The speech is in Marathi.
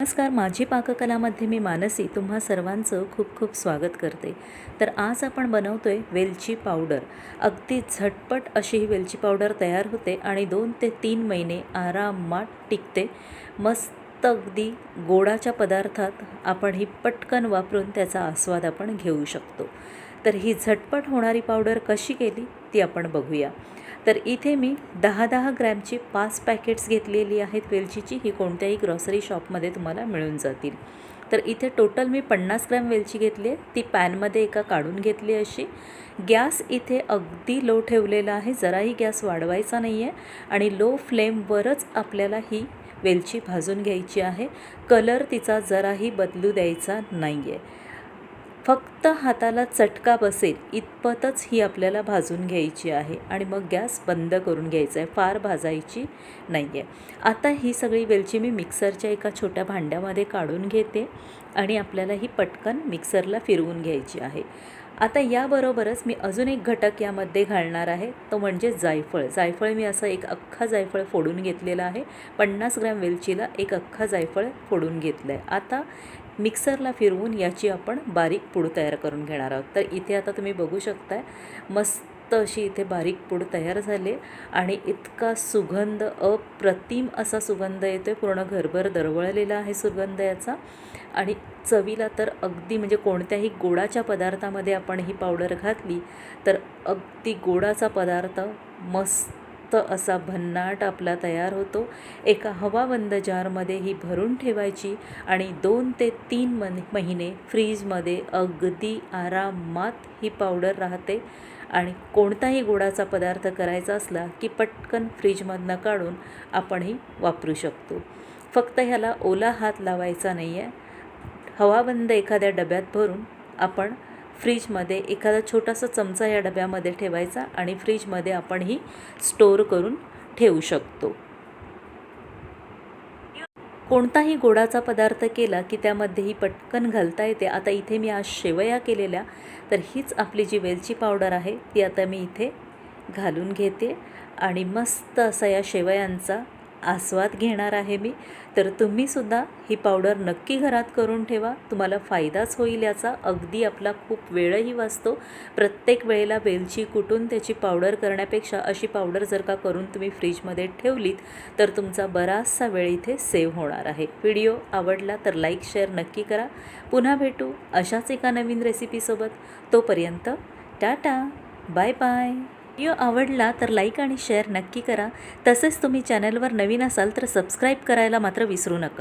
नमस्कार माझी पाककलामध्ये मी मानसी तुम्हा सर्वांचं खूप खूप स्वागत करते. तर आज आपण बनवतो आहे वेलची पावडर. अगदी झटपट अशी ही वेलची पावडर तयार होते आणि दोन ते तीन महिने आरामात टिकते. मस्त अगदी गोडाच्या पदार्थात आपण ही पटकन वापरून त्याचा आस्वाद आपण घेऊ शकतो. तर ही झटपट होणारी पावडर कशी केली ती आपण बघूया. तर इथे मी दहा दहा ग्रॅमची पाच पॅकेट्स घेतलेली आहेत वेलचीची ही कोणत्याही ग्रॉसरी शॉपमध्ये तुम्हाला मिळून जातील. तर इथे टोटल मी पन्नास ग्रॅम वेलची घेतली आहे ती पॅनमध्ये एका काढून घेतली अशी. गॅस इथे अगदी लो ठेवलेला आहे जराही गॅस वाढवायचा नाही आहे आणि लो फ्लेमवरच आपल्याला ही वेलची भाजून घ्यायची आहे. कलर तिचा जराही बदलू द्यायचा नाही आहे फक्त हाताला चटका बसेल इतपतच ही आपल्याला भाजून घ्यायची आहे आणि मग गॅस बंद करून घ्यायचा आहे फार भाजायची नाही आहे आता ही सगळी वेलची मी मिक्सरच्या एका छोट्या भांड्यामध्ये काढून घेते आणि आपल्याला ही पटकन मिक्सरला फिरवून घ्यायची आहे. आता याबरोबरच मी अजून एक घटक यामध्ये घालणार आहे. तो म्हणजे जायफळ. जायफळ मी असं एक अख्खा जायफळ फोडून घेतलेलं आहे. पन्नास ग्रॅम वेलचीला एक अख्खा जायफळ फोडून घेतलं आहे आता मिक्सरला फिरवून याची आपण बारीक पूड तयार करून घेणार आहोत. तर इथे आता तुम्ही बघू शकताय मस्त अशी इथे बारीक पूड तयार झाले आणि इतका सुगंध अप्रतिम असा सुगंध येतो आहे पूर्ण घरभर दरवळलेला आहे सुगंध याचा. आणि चवीला तर अगदी म्हणजे कोणत्याही गोडाच्या पदार्थामध्ये आपण ही पावडर घातली तर अगदी गोडाचा पदार्थ मस्त असा भन्नाट आपला तयार होतो. एका हवाबंद जारमध्ये ही भरून ठेवायची आणि दोन ते तीन मन महिने फ्रीजमध्ये अगदी आरामात ही पावडर राहते. आणि कोणताही गोडाचा पदार्थ करायचा असला की पटकन फ्रीजमधनं काढून आपणही वापरू शकतो. फक्त ह्याला ओला हात लावायचा नाही आहे हवाबंद एखाद्या डब्यात भरून आपण फ्रीजमध्ये एखादा छोटासा चमचा या डब्यामध्ये ठेवायचा आणि फ्रीजमध्ये आपण ही स्टोअर करून ठेवू शकतो. कोणताही गोडाचा पदार्थ केला की त्यामध्ये ही पटकन घालता येते. आता इथे मी आज शेवया केलेल्या तर हीच आपली जी वेलची पावडर आहे ती आता मी इथे घालून घेते. आणि मस्त असा या शेवयांचा आस्वाद घेणार आहे मी. तर तुम्हीसुद्धा ही पावडर नक्की घरात करून ठेवा. तुम्हाला फायदाच होईल याचा. अगदी आपला खूप वेळही वाचतो. प्रत्येक वेळेला वेलची कुटून त्याची पावडर करण्यापेक्षा अशी पावडर जर का करून तुम्ही फ्रीजमध्ये ठेवलीत तर तुमचा बराचसा वेळ इथे सेव्ह होणार आहे. व्हिडिओ आवडला तर लाईक शेअर नक्की करा. पुन्हा भेटू अशाच एका नवीन रेसिपीसोबत तोपर्यंत टाटा. Bye bye. व्हिडिओ आवडला तर लाईक आणि शेअर नक्की करा. तसेच तुम्ही चॅनलवर नवीन असाल तर सबस्क्राईब करायला मात्र विसरू नका.